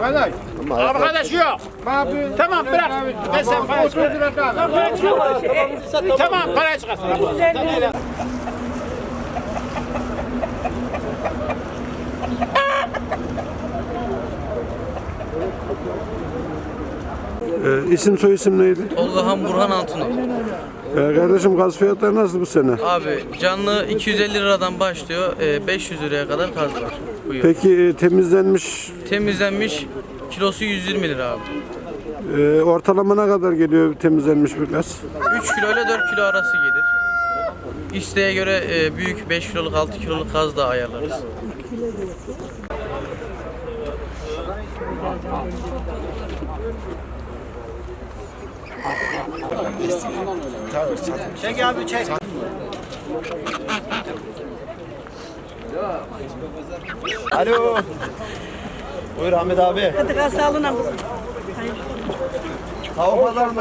Arkadaş. Arkadaş yok. Tamam bırak. Ben sen para çıkar. Tamam para çıkar. Tamam para çıkar. Ee, isim soy isim neydi? Tolgahan Burhan Altınok. Ee, kardeşim gaz fiyatları nasıl bu sene? Abi canlı 250 liradan başlıyor. e, 500 liraya kadar kaz var. Bu yıl. Peki e, temizlenmiş Temizlenmiş kilosu 120 lira abi. e, ortalama ne kadar geliyor temizlenmiş bir gaz? 3 kilo ile 4 kilo arası gelir. İsteğe göre e, büyük 5 kiloluk 6 kiloluk kaz da ayarlarız. Çek abi çek. Alo. Buyur Ahmet abi. Hadi sağlığına. Tavuk pazarında